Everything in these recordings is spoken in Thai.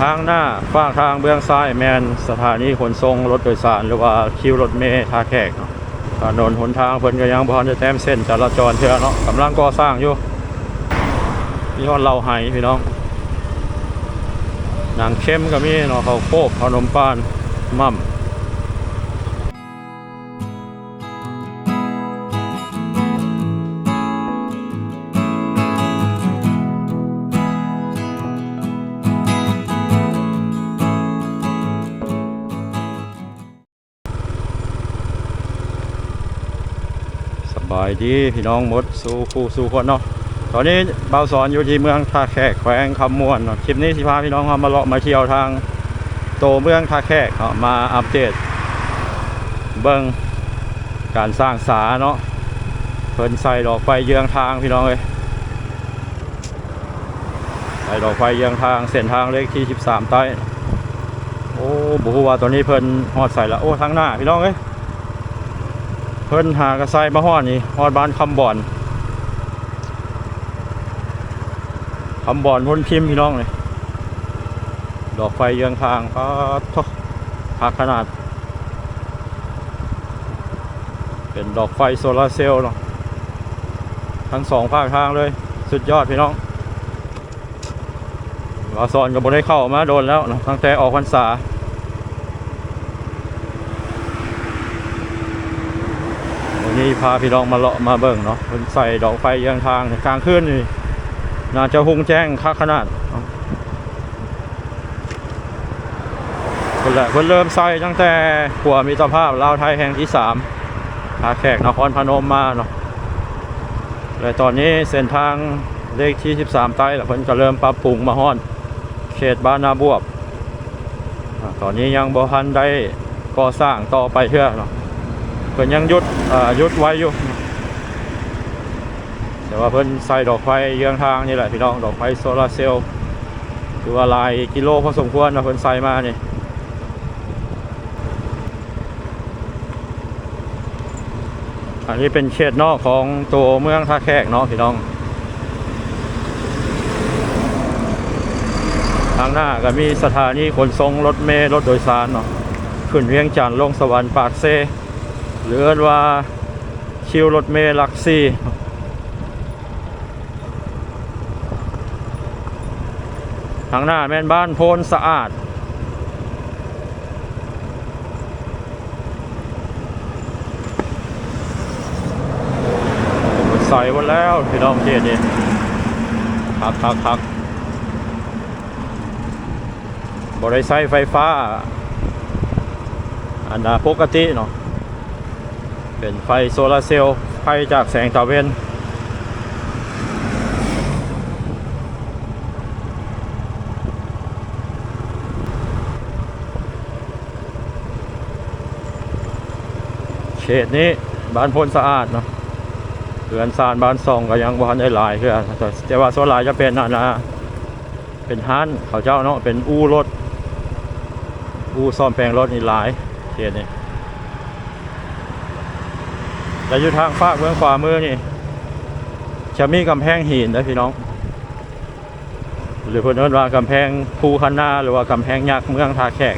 ทางหน้าฝั่งทางเบื้องซ้ายแมนสถานีขนส่งรถโดยสาร หรือว่าคิวรถเมล์ท่าแขกถนนหนทางเพิ่นก็ยังพอจะแต้มเส้นจราจรเทื่อเนาะกำลังก่อสร้างอยู่มีฮอดเราไห้พี่น้องหนังเข้มก็มีเนาะเขาโคบขนมปานมั่ม บายดีพี่น้องหมดสู่คู่สู่คนเนาะตอนนี้เบาสอนอยู่ที่เมืองท่าแขกแขวงคำม่วนเนาะคลิปนี้สิพาพี่น้องมาเลาะมาเที่ยวทางโตเมืองท่าแขกเนาะมาอัปเดตเบิ่งการสร้างสาเนาะเพิ่นใส่ดอกไฟเยืองทางพี่น้องเอ้ยใส่ดอกไฟเยืองทางเส้นทางเลขที่ 13 ใต้โอ้บ่ฮู้ว่าตอนนี้เพิ่นฮอดใส่ละโอ้ทางหน้าพี่น้องเอ้ย เพิ่นหากระไซมาฮอนี่ฮอดบ้านคำบ่อนคำบ่อนพ้นพิมพ์พี่น้องเลยดอกไฟเยืองทางก็ทกพักขนาด เป็นดอกไฟโซลาร์เซลล์เนาะทั้งสองภาคทางเลย สุดยอดพี่น้องวาซอนกับบได้เข้ามาโดนแล้วนะตั้งแต่ออกพรรษา วันนี้ พาพี่น้องมาเลาะมาเบิ่งเนาะเพิ่นใส่ดอกไฟยืองทางกลางคืนนี่น่าจะหุงแจ้งคักขนาดเนาะเพิ่นแหละเพิ่นเริ่มใส่ตั้งแต่ขัวมีสภาพลาวไทยแห่งที่สามพาแขกนครพนมมาเนาะและตอนนี้เส้นทางเลขที่ 13 ใต้ล้เพิ่นก็เริ่มปรับปรุงมาฮอดเขตบ้านนาบวบ ตอนนี้ยังบ่ทันได้ก่อสร้างต่อไปเพื่อเนาะ เพิ่นยังยุดอ่ายุดไว้อยู่แต่ว่าเพิ่นใส่ดอกไฟเยืองทางนี่แหละพี่น้องดอกไฟโซลาเซลล์คือว่าลายกิโลพอสมควรนะเพิ่นใส่มานี่อันนี้เป็นเขตนอกของตัวเมืองท่าแขกเนาะพี่น้อง ทางหน้าก็มีสถานีขนส่งรถเมล์รถโดยสารเนาะขึ้นเวียงจันทน์ลงสวรรค์ปากเซ หรือว่าคิวรถเมล์หลักสี่ทางหน้าแม่นบ้านโพนสะอาด ใส่หมดแล้วพี่น้องเจนี่คักคักคักบริษัทไฟฟ้า อันดาปกติเนาะ เป็นไฟโซลาร์เซลล์ไฟจากแสงตะเวนเขตนี้บ้านพลสะอาดเนาะเรือนซานบ้านซองก็ยังบ้านได้หลายคือนแต่ว่าส่วนหลายจะเป็นอันนะเป็นห้านเขาเจ้าเนาะเป็นอู่รถอู่ซ่อมแปลงรถนี่หลายเขตนี้ แต่อยู่ทางฝากเมืองขวามือนี่จะมีกำแพงหินนะพี่น้อง หรือเพื่อนเอิ้นว่ากำแพงภูคันนาหรือว่ากำแพงยักษ์เมืองท่าแขก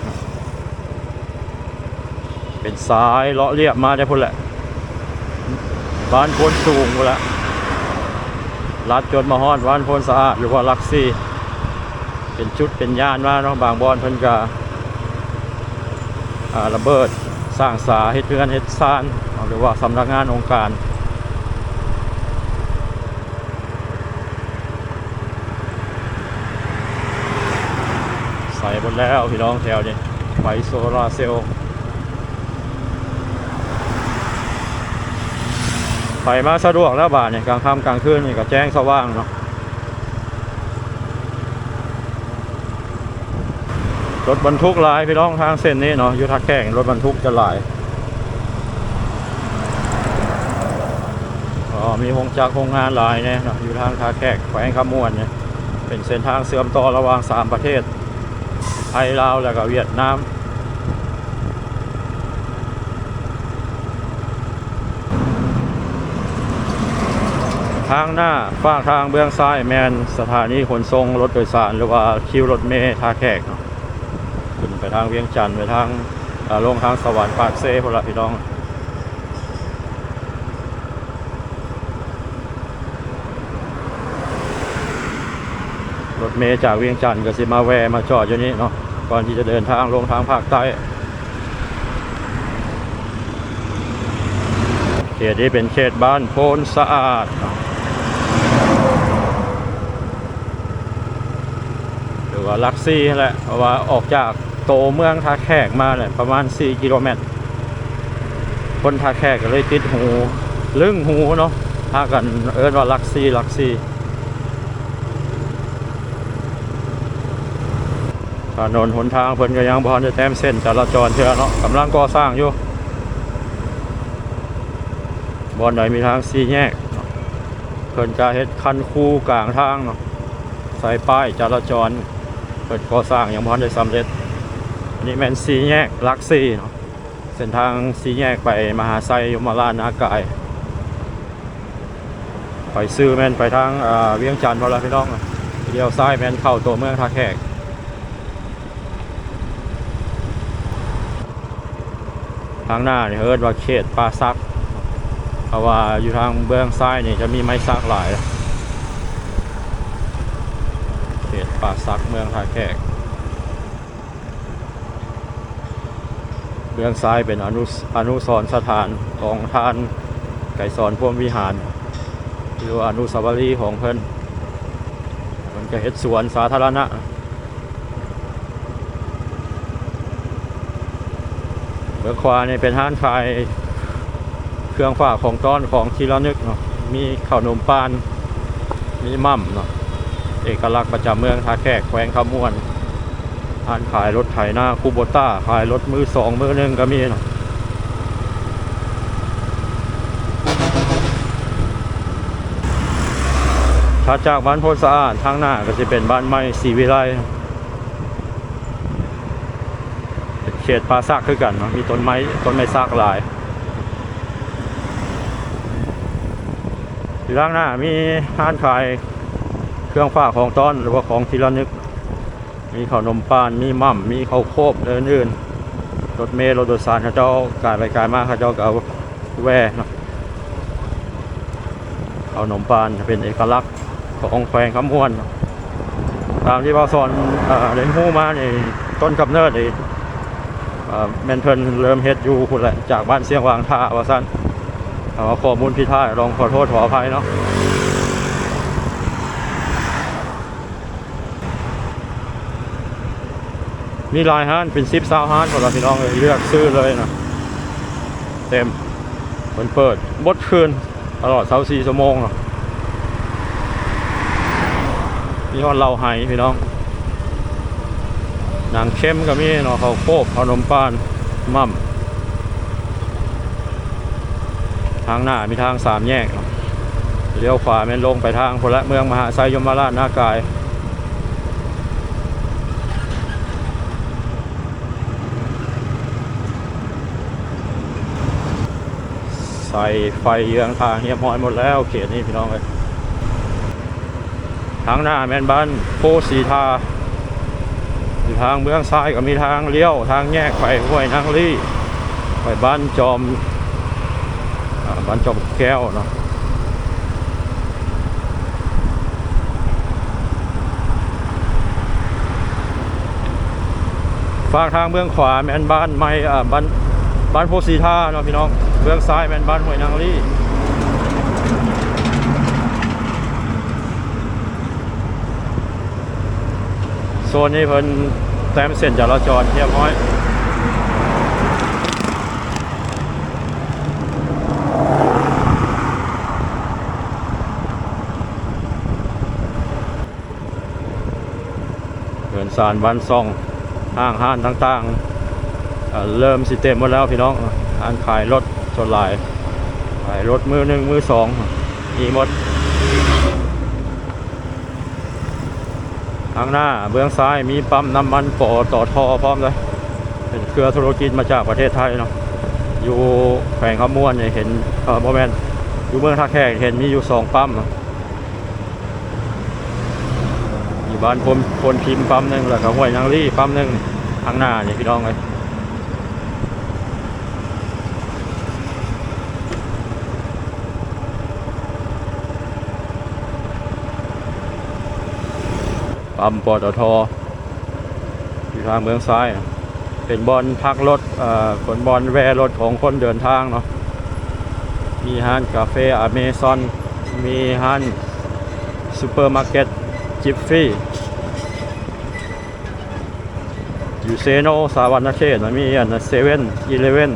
เป็นสายเลาะเรียบมาได้พุ่นแหละ บ้านโพนสูงพุ่นละลัดจนมาฮอดบ้านโพนสะอาดหรือว่าลักซี่ เป็นชุดเป็นย่านมาเนาะบางบอนเพิ่นก็อ่าระเบิดสร้างสาเฮ็ดเพื่อนเฮ็ดซาน รือว่าสำนักงานองค์การ ใส่หมดแล้วพี่น้องแถวนี้ไฟโซลาร์เซลล์ไฟมาสะดวกแล้วบาทเนี่ยกลางค่ำกลางคืนนี่ก็แจ้งสว่างเนาะรถบรรทุกหลายพี่น้องทางเส้นนี้เนาะยู่ทักแข่งรถบรรทุกจะหลาย อ๋อมีวงจักรโรงงานหลายเนี่ยนะอยู่ทางท่าแขกแขวงขมวนเนี่ยเป็นเส้นทางเสื่อมต่อระหว่างสามประเทศ ไทยลาวแล้วก็เวียดนามทางหน้าฝากทางเบื้องซ้ายแมนสถานีขนส่งรถโดยสาร หรือว่าคิวรถเมล์ท่าแขกขึ้นไปทางเวียงจันทร์ไปทางลงทางสวรรค์ปากเซ่พนละพี่น้อง ถเมล์จากเวียงจันทร์ก็สิมาแวะมาจอดอยู่นี่เนาะก่อนที่จะเดินทางลงทางภาคใต้เขตนี้เป็นเขตบ้านโพนสะอาด หรือว่าลักซี่แหละเพราะว่าออกจากโตเมืองท่าแขกมาเนี่ยประมาณ 4 กิโลเมตร คนท่าแขกก็เลยติดหู ลึงหูเนาะพากันเอิ้นว่าลักซี่ลักซี่ ถนนหนทางเพิ่นก็ยังบ่ทันจะแต้มเส้นจราจรเชื่อเนาะกำลังก่อสร้างอยู่บอนใดมีทางสี่แยกเพิ่นจะเฮ็ดคันคูกลางทางเนาะใส่ป้ายจราจรเพิ่นก่อสร้างยังบ่ทันได้สำเร็จอันนี้แมนสี่แยกลักสี่เนาะเส้นทางสี่แยกไปมหาไซยมราชนากายไปซื้อแมนไปทางอ่าเวียงจันทร์พอละพี่น้องเลี้ยวซ้ายแมนเข้าตัวเมืองท่าแขก ทางหน้านี่เอิ้นว่าเขตป่าซักเพราะว่าอยู่ทางเบื้องซ้ายนี่จะมีไม้ซักหลายเขตป่าซักเมืองท่าแขกเบื้องซ้ายเป็นอนุอนุสรสถานของทานไก่สอนพวมวิหารหรือว่าอนุสาวรีย์ของเพิ่นมันก็เฮ็ดสวนสาธารณะ องขวานี่เป็นห้านขายเครื่องฝากของต้อนของที่ระนึกเนาะมีข้าวนมปาน มีมั่มเนาะเอกลักษณ์ประจำเมืองท่าแขกแขวงขมวนห้านขายรถไถหน้าคูโบต้าขายรถมือสองมือหนึ่งก็มีเนาะถ้าจากบ้านโพสะอาดทางหน้าก็จะเป็นบ้านไม้สีวิไล เขตป่าซากคือกันเนาะมีต้นไม้ต้นไม้ซากหลายอยู่ด้านหน้ามีห้านขายเครื่องฝากของต้อนหรือว่าของที่ระนึก มีขนมปานมีมั่มมีข้าวโคบและอื่นๆรถเมล์รถโดยสารเขาเจ้ากายไปกายมาเขาเจ้าก็เอาแว่เนาะขนมปานเป็นเอกลักษณ์ของแขวงคำมวนเนตามที่พ่อสอนเอ่อเรียนรู้มาในต้นกำเนิดนี่อ่า แมนเพิ่นเริ่มเฮ็ดอยู่พุ่นแหละจากบ้านเสียงวางท่าว่าซั่นเอาข้อมูลผิดพลาดลองขอโทษขออภัยเนาะมีลายห้านเป็น10 20ห้านพวกเราพี่น้องเลยเลือกซื้อเลยนะเต็มเพิ่นเปิดบดคืนตลอด24ชั่วโมงเนาะมีฮอดเหาไห้พี่น้อง หนังเข้มก็มีเนาะข้าวโพกขนมปานมั่มทางหน้ามีทางสามแยกเนาะเลี้ยวขวาแม่นลงไปทางพละเมืองมหาไซยมราชนากายใส่ไฟเยืองทางเฮียบห้อยหมดแล้วเขตนี้พี่น้องเลยทางหน้าแม่นบ้านโพสีทา ทางเบื้องซ้ายก็มีทางเลี้ยวทางแยกไปห้วยนางลี่ ไปบ้านจอมอบ้านจอมแก้วเนาะฝากทางเบื้องขวาแมนบ้านไม่บ้านบ้านโพสีท่าเนาะพี่น้องเบื้องซ้ายแมนบ้านห้วยนางลี่ โซนนี้เพิ่นแต้มเส้นจราจรเรียบร้อยเงินสารบ้านซ่องห้างห้านต่างๆ เริ่มสิเต็มหมดแล้วพี่น้องร้านขายรถชนหลายขายรถมือหนึ่งมือสองมีหมด ข้างหน้าเบื้องซ้ายมีปั๊มน้ำมันปอต่อทอพร้อมเลย เป็นเครือธุรกิจมาจากประเทศไทยเนาะอยู่แขวงขมวนเนี่ยเห็นเออโมเมนต์อยู่เมืองท่าแขกเห็นมีอยู่สองปั๊มอยู่บ้านพนพนพิมพ์ปั๊มหนึ่งแล้วก็ห้วยนางรีปั๊มหนึ่งข้างหน้าเนี่ยพี่น้องเลย ปั๊มปตทอยู่ทางเมืองซ้าย เป็นบอลพักรถขนบอลแวรถของคนเดินทางเนาะมีห้านกาแฟอเมซอน มีห้านซูเปอร์มาร์เก็ตจิฟฟี่อยู่เซโนสาวันนาเขตมันมีอันเซเว่นอีเลเว่น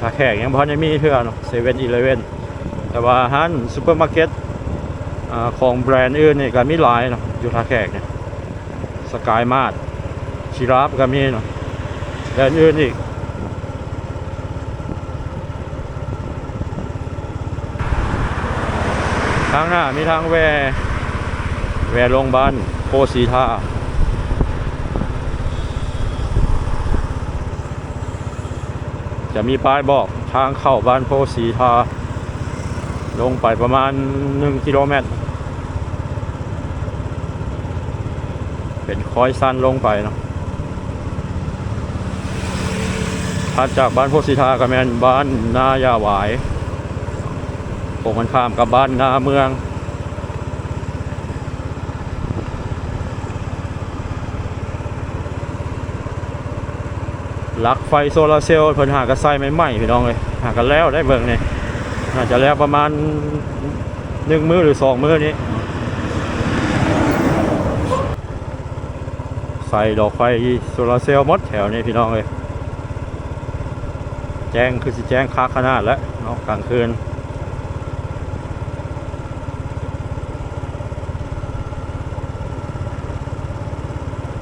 ถ้าแขกยังพอจะมีเพื่อนาะเซเว่นอีเลเว่นแต่ว่าฮันซูเปอร์มาร์เก็ต ของแบรนด์อื่นนี่ก็มีหลายเนาะอยู่ท่าแขกเนี่ยสกายมาร์ทชิราฟก็มีเนาะแบรนด์อื่นอีกทางหน้ามีทางแวร์แวร์โรงพยาบาลโพสีทาจะมีป้ายบอกทางเข้าบ้านโพสีทา ลงไปประมาณ 1 กิโลเมตร เป็นคอยสั้นลงไปเนาะถัดจากบ้านโพสีทาก็แมนบ้านนายาหวายตรงกันข้ามกับบ้านนาเมืองลักไฟโซลาร์เซลล์เพิ่นหากระใส่ไม่ไหม้พี่น้องเลยหากันแล้วได้เบิ่งนี่ น่าจะแล้วประมาณหนึ่งมือหรือสองมือนี้ ใส่ดอกไฟโซลาร์เซลล์หมดแถวนี้พี่น้องเลย แจ้งคือสิแจ้งคักขนาดแล้วเนาะกลางคืน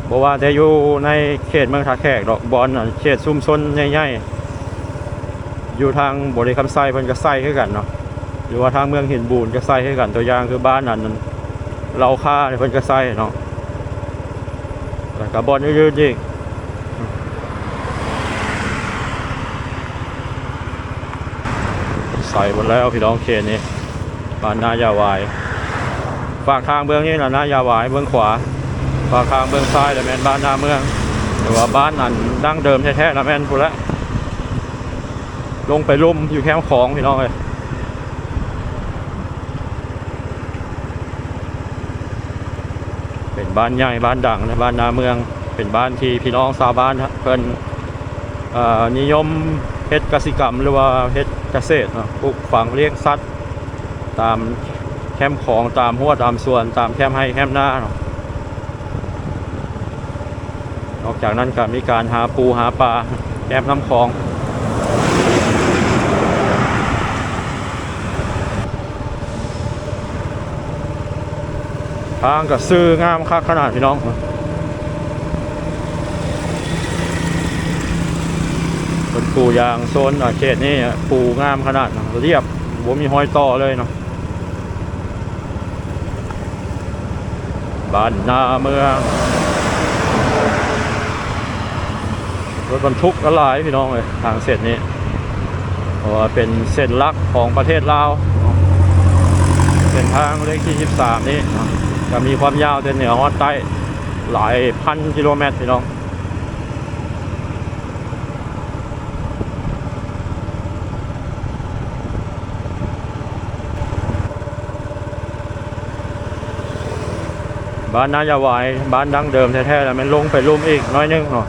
บอกว่าจะอยู่ในเขตเมืองท่าแขกดอกบอลนะเขตซุ่มซนใหญ่ๆ อยู่ทางบริคำไซเพิ่นก็ไซคือกันเนาะหรือว่าทางเมืองหินบูนก็ไซคือกันตัวอย่างคือบ้านนั้นเราค่าเนี่ยพิ่นก็ไซเนาะแล้วก็บอลยืดๆอีกใส่หมดแล้วพี่น้องเขตนี้บ้านนายาวายฝากทางเบื้องนี้นะนายาวายเบื้องขวาฝากทางเบื้องซ้ายแต่แมนบ้านนาเมืองหรือว่าบ้านนั่นดั้งเดิมแท้ๆนะแมนพูดละ ลงไปลุ่มอยู่แคมป์ของพี่น้องเลยเป็นบ้านใหญ่บ้านดังในบ้านนาเมือง เป็นบ้านที่พี่น้องชาวบ้านเพิ่นนิยมเฮ็ดกสิกรรมหรือว่าเฮ็ดเกษตรนะปลูกฝังเลี้ยงสัตว์ตามแคมป์ของตามหัวตามสวนตามแคมป์ให้แคมป์นานาะนอกจากนั้นก็มีการหาปูหาปลาแอบน้ำคลอง ทางกับซื้องามคักขนาดพี่น้องเป็นปูยางโซนอะเขตนี้ปูงามขนาดนะเรียบผมมีห้อยต่อเลยเนาะบ้านนาเมืองรถบรรทุกก็หลายพี่น้องเลยทางเส้นนี้เพราะว่าเป็นเส้นลักของประเทศลาวเส้นทางเลขที่ 13 นี้ จะมีความยาวแต่เหนือฮอดใต้หลายพันกิโลเมตรพี่น้องบ้านนายาวายบ้านดั้งเดิมแท้ๆแล้วมันลงไปลุ่มอีกน้อยนึงเนาะ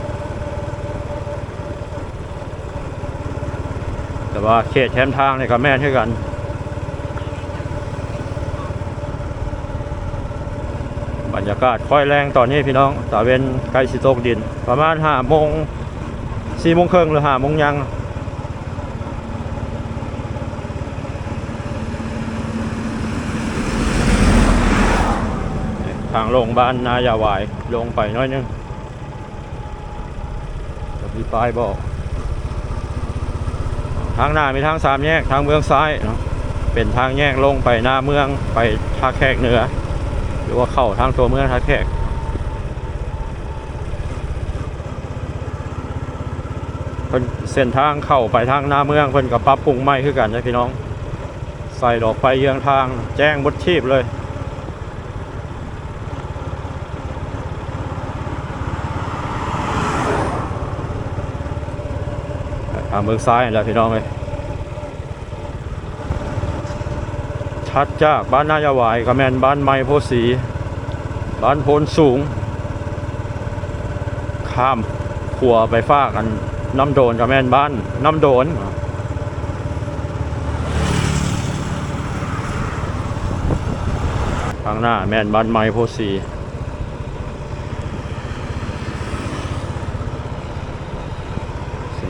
แต่ว่าเขตแคมป์ทางเนี่ยก็แม่นเท่ากัน รยากาศค่อยแรงตอนนี้พี่น้องตาเวนใกล้สิตกดิน ประมาณห้าโมงสี่โมงครึ่งหรือห้าโมงยังทางลงบ้านนายาวายลงไปน้อยนึงจะมีป้ายบอก ทางหน้ามีทางสามแยกทางเมืองซ้ายเนาะเป็นทางแยกลงไปหน้าเมืองไปท่าแขกเหนือ หรือว่าเข้าทางตัวเมืองท่าแขกเส้นทางเข้าไปทางหน้าเมืองเพิ่นกับปรับปรุงใหม่คือกันนะพี่น้อง ใส่ดอกไฟเยื่องทาง แจ้งบดชีพเลยทางเมืองซ้ายแล้วพี่น้องเลย ชัดจากบ้านนายาวายกระแมนบ้านไม้โพสี บ้านโพนสูง ข้ามขัวไปฟากกันน้ำโดนกระแมนบ้านน้ำโดนข้างหน้าแมนบ้านไม้โพสี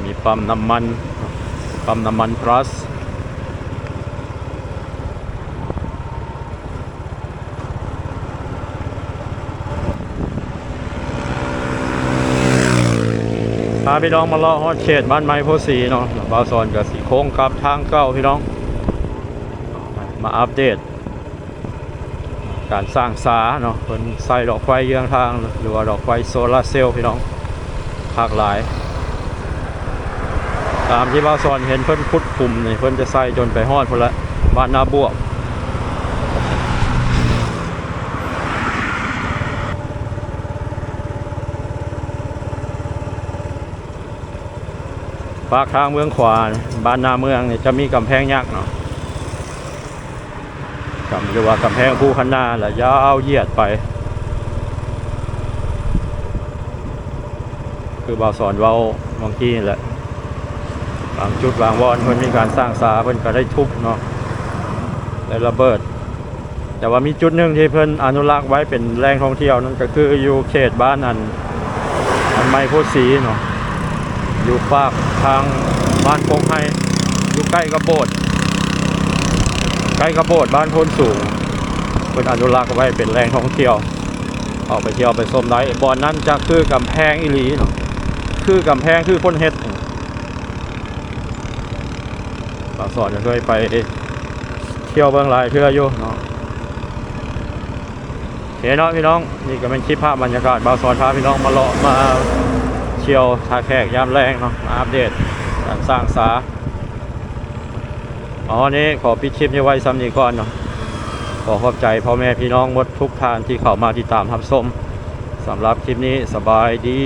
มีปั๊มน้ำมันปั๊มน้ำมัน plus พาพี่น้องมาเลาะฮอดเขตบ้านไม้โพสีเนาะบาซอนกับสีโค้งกลับทางเก้าพี่น้อง มาอัปเดต การสร้างสาเนาะเพิ่นใส่ดอกไฟเยืองทาง หรือว่าดอกไฟโซลาร์เซลล์พี่น้องภาคหลาย ตามที่บาซอนเห็นเพิ่นพุดกลุ่มนี่เพิ่นจะใส่จนไปฮอดพุ่นละบ้านนาบวก ปากทางเมืองขวาบ้านนาเมืองนี่จะมีกำแพงยักษ์เนาะกำหรือว่ากำแพงภูคันาแหละยาวเหยียดไป คือบาสอนเว้าบางที่แหละบางจุดบางวอนเพิ่นมีการสร้างสาเพิ่นก็ได้ทุบเนาะได้ระเบิด แต่ว่ามีจุดหนึ่งที่เพิ่นอนุรักษ์ไว้เป็นแหล่งท่องเที่ยวนั่นก็คืออยู่เขตบ้านอันอันไม้โพธิ์ศรีเนาะ อยู่ฝากทางบ้านโป่งไฮอยู่ใกล้กับโบสถ์ใกล้กับโบสถ์บ้านโพนสูงเพิ่นอนุรักษ์ไว้เป็นแหล่งท่องเที่ยวออกไปเที่ยวไปชมได้บ่อนนั้นจะคือกำแพงอีหลีเนาะคือกำแพงคือคนเฮ็ดบางสอนจะเคยไปเที่ยวเบื้องลายเทื่ออยู่เนาะโอเคเนาะพี่น้องนี่ก็เป็นคลิปภาพบรรยากาศบางสอนพาพี่น้องมาเลาะมา เที่ยวทาแขกยามแรงเนาะมาอัปเดตการสร้างสาอ๋อนี้ขอปิดคลิปนี้ไว้ซ้ำนี้ก่อนเนาะขอขอบใจพ่อแม่พี่น้องหมดทุกทานที่เข้ามาติดตามรับชมสำหรับคลิปนี้สบายดี